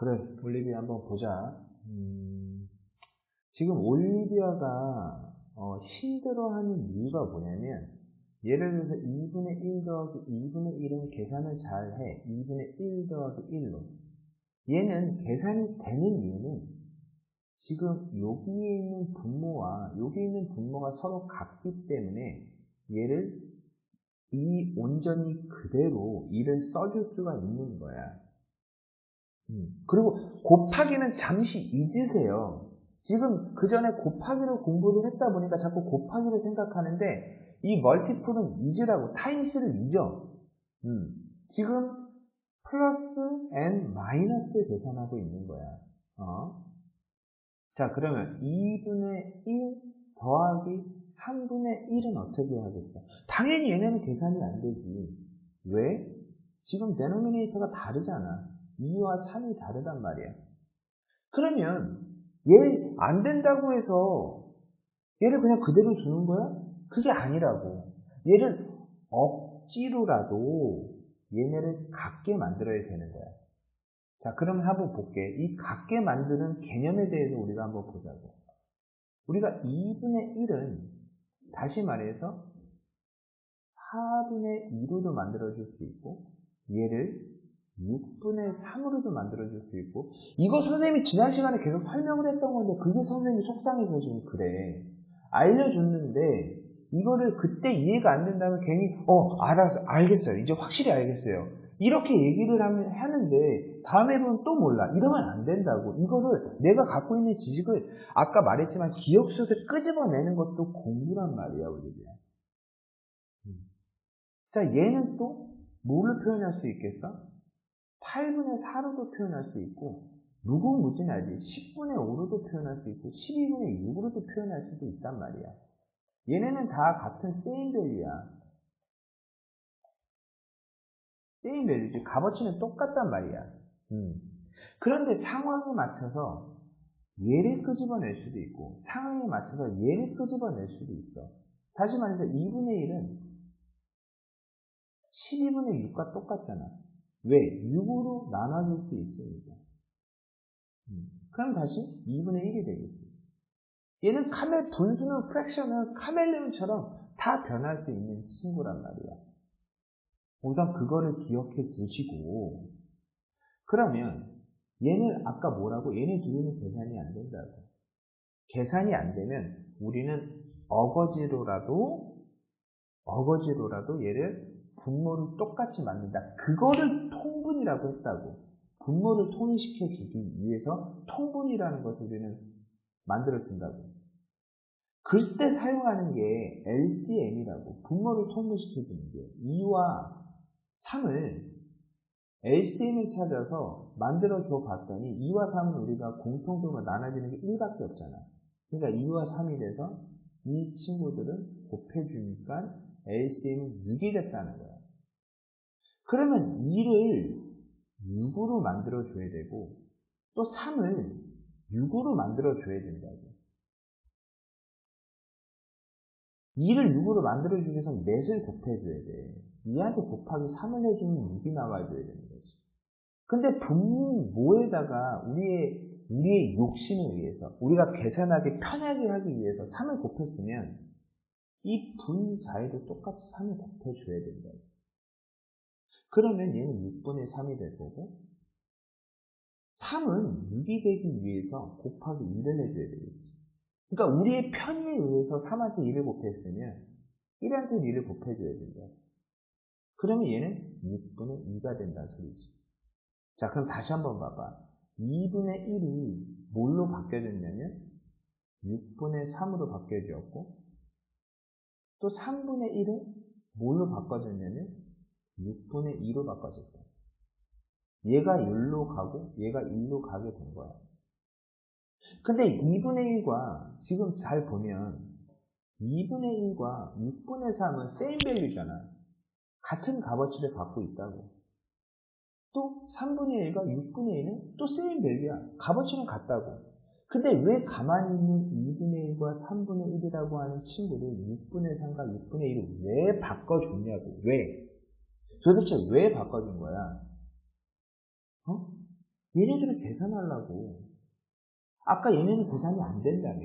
그래, 올리비아 한번 보자. 음, 지금 올리비아가 어, 힘들어하는 이유가 뭐냐면 예를 들어서 2분의 1 더하기 2분의 1은 계산을 잘 해. 2분의 1 더하기 1로. 얘는 계산이 되는 이유는 지금 여기에 있는 분모와 여기 있는 분모가 서로 같기 때문에 얘를 이 온전히 그대로 1을 써줄 수가 있는 거야. 음. 그리고 곱하기는 잠시 잊으세요. 지금 그 전에 곱하기를 공부를 했다 보니까 자꾸 곱하기를 생각하는데 이 멀티플은 잊으라고 타임스를 잊어. 음. 지금 플러스 n 마이너스 계산하고 있는 거야. 어? 자 그러면 2분의 1 더하기 3분의 1은 어떻게 하겠어? 당연히 얘네는 계산이 안 되지. 왜? 지금 데노미네이터가 다르잖아. 2와 3이 다르단 말이야. 그러면 얘 안 된다고 해서 얘를 그냥 그대로 주는 거야? 그게 아니라고. 얘를 억지로라도 얘네를 같게 만들어야 되는 거야. 자, 그럼 한번 볼게. 이 같게 만드는 개념에 대해서 우리가 한번 보자고. 우리가 2분의 1은 다시 말해서 4분의 2로도 만들어줄 수 있고 얘를 6분의 3으로도 만들어줄 수 있고 이거 선생님이 지난 시간에 계속 설명을 했던 건데 그게 선생님이 속상해서 지금 그래. 알려줬는데 이거를 그때 이해가 안 된다면 괜히 어 알아서 알겠어요. 이제 확실히 알겠어요. 이렇게 얘기를 하면 하는데 다음에 보면 또 몰라. 이러면 안 된다고. 이거를 내가 갖고 있는 지식을 아까 말했지만 기억 속에 끄집어내는 것도 공부란 말이야 우리가 음. 자 얘는 또 뭐를 표현할 수 있겠어? 8분의 4로도 표현할 수 있고 무궁무진하지 10분의 5로도 표현할 수 있고 12분의 6으로도 표현할 수도 있단 말이야. 얘네는 다 같은 세임 밸류야. 세임 밸류지 값어치는 똑같단 말이야. 음. 그런데 상황에 맞춰서 얘를 끄집어낼 수도 있고 상황에 맞춰서 얘를 끄집어낼 수도 있어. 다시 말해서 2분의 1은 12분의 6과 똑같잖아 왜? 6으로 나눠줄 수 있으니까. 음. 그럼 다시 2분의 1이 되겠지. 얘는 카멜, 분수는 프랙션은 카멜레온처럼 다 변할 수 있는 친구란 말이야. 우선 그거를 기억해 두시고, 그러면 얘는 아까 뭐라고? 얘네 두 개는 계산이 안 된다고. 계산이 안 되면 우리는 어거지로라도, 어거지로라도 얘를 분모를 똑같이 만든다. 그거를 통분이라고 했다고. 분모를 통일시켜 주기 위해서 통분이라는 것을 우리는 만들어 준다고. 그때 사용하는 게 LCM이라고. 분모를 통분시켜 주는 게 2와 3을 LCM을 찾아서 만들어 줘 봤더니 2와 3은 우리가 공통점으로 나눠지는 게 1밖에 없잖아. 그러니까 2와 3이 돼서 이 친구들은 곱해주니까 LCM은 6이 됐다는 거야. 그러면 2를 6으로 만들어줘야 되고 또 3을 6으로 만들어줘야 된다고. 2를 6으로 만들어주기 위해서는 넷을 곱해줘야 돼. 2한테 곱하기 3을 해주면 6이 나와줘야 되는 거지. 근데 분모에다가 우리의, 우리의 욕심을 위해서, 우리가 계산하기 편하게 하기 위해서 3을 곱했으면 이 분자에도 똑같이 3을 곱해줘야 된다. 그러면 얘는 6분의 3이 될 거고 3은 6이 되기 위해서 곱하기 1을 해줘야 되겠지. 그러니까 우리의 편의에 의해서 3한테 1을 곱했으면 1한테 1을 곱해줘야 된다. 그러면 얘는 6분의 2가 된다 소리지. 자 그럼 다시 한번 봐봐. 2분의 1이 뭘로 바뀌어졌냐면 6분의 3으로 바뀌어졌고 또 3분의 1은 뭘로 바꿔졌냐면 6분의 2로 바꿔졌다. 얘가 1로 가고 얘가 1로 가게 된 거야. 근데 2분의 1과 지금 잘 보면 2분의 1과 6분의 3은 세임 밸류잖아. 같은 값어치를 갖고 있다고. 또 3분의 1과 6분의 1은 또 세임 밸류야. 값어치는 같다고. 근데 왜 가만히 있는 2분의 1과 3분의 1이라고 하는 친구를 6분의 3과 6분의 1을 왜 바꿔줬냐고. 왜? 도대체 왜 바꿔준 거야? 어? 얘네들은 계산하려고. 아까 얘네는 계산이 안 된다며.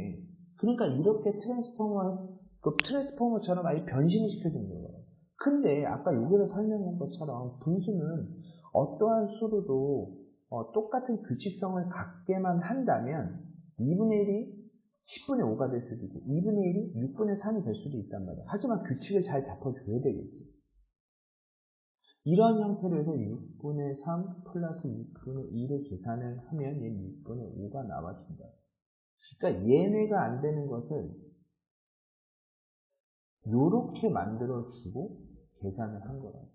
그러니까 이렇게 트랜스포머, 그 트랜스포머처럼 아예 변신을 시켜주는 거예요. 근데 아까 여기서 설명한 것처럼 분수는 어떠한 수로도 어, 똑같은 규칙성을 갖게만 한다면 2분의 1이 10분의 5가 될 수도 있고 2분의 1이 6분의 3이 될 수도 있단 말이야. 하지만 규칙을 잘 잡아줘야 되겠지. 이런 형태로 해서 6분의 3 플러스 6분의 2를 계산을 하면 얘 6분의 5가 나와준다. 그러니까 얘네가 안 되는 것을 요렇게 만들어주고 계산을 한 거라고.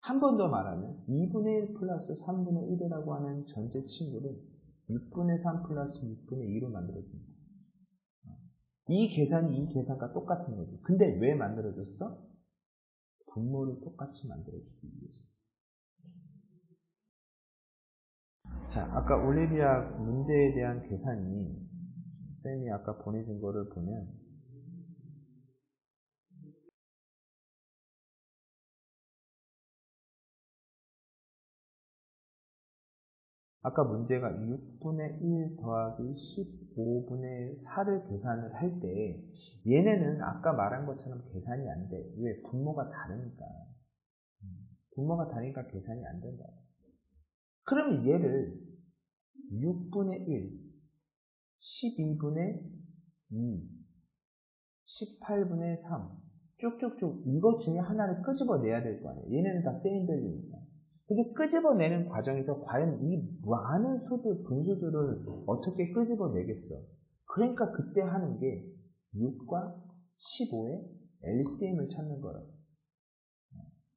한 번 더 말하면 2분의 1 플러스 3분의 1이라고 하는 전체 친구를 6분의 3 플러스 6분의 2로 만들어줍니다. 이 계산이 이 계산과 똑같은 거죠. 근데 왜 만들어줬어? 분모를 똑같이 만들어주기 위해서. 자, 아까 올리비아 문제에 대한 계산이 쌤이 아까 보내준 거를 보면 아까 문제가 6분의 1 더하기 15분의 4를 계산을 할 때 얘네는 아까 말한 것처럼 계산이 안 돼. 왜? 분모가 다르니까. 분모가 다르니까 계산이 안 된다. 그러면 얘를 6분의 1, 12분의 2, 18분의 3 쭉쭉쭉 이것 중에 하나를 끄집어내야 될 거 아니에요. 얘네는 다 세임 밸류니까. 근데 끄집어내는 과정에서 과연 이 많은 수들, 분수들을 어떻게 끄집어내겠어? 그러니까 그때 하는 게 6과 15의 LCM을 찾는 거라고.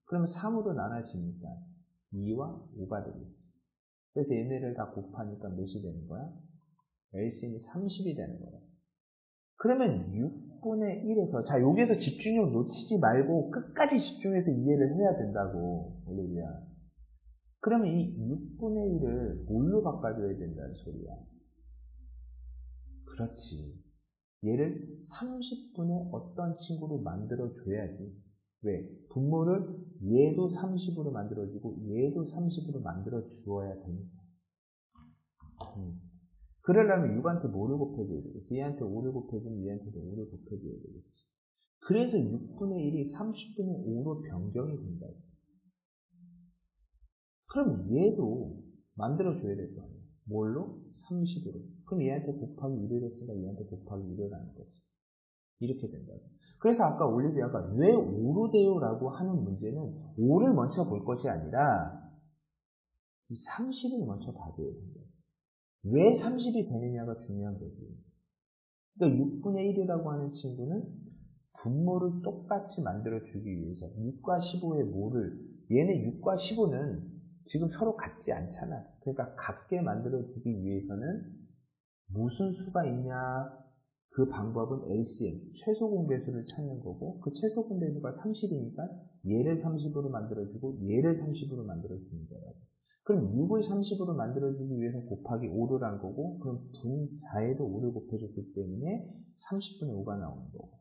그러면 3으로 나눠지니까 2와 5가 되겠지. 그래서 얘네를 다 곱하니까 몇이 되는 거야? LCM이 30이 되는 거야. 그러면 6분의 1에서, 자, 여기에서 집중력 놓치지 말고 끝까지 집중해서 이해를 해야 된다고, 올리비아. 그러면 이 6분의 1을 뭘로 바꿔줘야 된다는 소리야. 그렇지. 얘를 30분의 어떤 친구로 만들어줘야지. 왜? 분모를 얘도 30으로 만들어주고 얘도 30으로 만들어 주어야 됩니다. 음. 그러려면 6한테 뭐를 곱해줘야 되겠지? 얘한테 5를 곱해주면 얘한테도 5를 곱해줘야 되겠지. 그래서 6분의 1이 30분의 5로 변경이 된다. 그럼 얘도 만들어줘야 될 거 아니에요. 뭘로? 30으로. 그럼 얘한테 곱하기 1을 했으니까 얘한테 곱하기 1을 하는 거지. 이렇게 된다고. 그래서 아까 올리비아가 왜 5로 돼요? 라고 하는 문제는 5를 먼저 볼 것이 아니라 이 30을 먼저 봐줘야 된다. 왜 30이 되느냐가 중요한 거지. 그러니까 6분의 1이라고 하는 친구는 분모를 똑같이 만들어주기 위해서 6과 15의 모를 얘네 6과 15는 지금 서로 같지 않잖아. 그러니까 같게 만들어주기 위해서는 무슨 수가 있냐 그 방법은 LCM, 최소 공배수를 찾는 거고 그 최소 공배수가 30이니까 얘를 30으로 만들어주고 얘를 30으로 만들어주는 거예요. 그럼 6을 30으로 만들어주기 위해서 곱하기 5를 한 거고 그럼 분자에도 5를 곱해줬기 때문에 30분의 5가 나오는 거고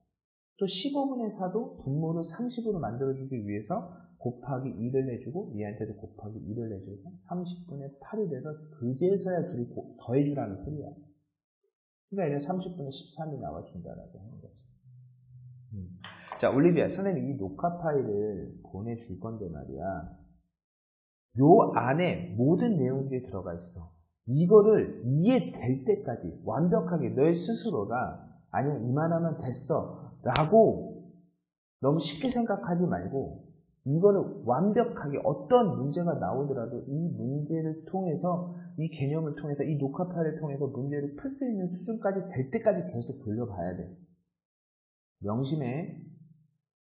또 15분의 4도 분모를 30으로 만들어주기 위해서 곱하기 2를 내주고 얘한테도 곱하기 2를 내주고 30분의 8이 돼서 그제서야 둘이 더해주라는 소리야. 그러니까 얘는 30분의 13이 나와준다라고 하는 거죠. 음. 자, 올리비아, 선생님이 이 녹화 파일을 보내줄 건데 말이야. 요 안에 모든 내용들이 들어가 있어. 이거를 이해될 때까지 완벽하게 너의 스스로가 아니야 이만하면 됐어 라고 너무 쉽게 생각하지 말고 이거를 완벽하게 어떤 문제가 나오더라도 이 문제를 통해서 이 개념을 통해서 이 녹화 파일을 통해서 문제를 풀 수 있는 수준까지 될 때까지 계속 돌려봐야 돼. 명심해.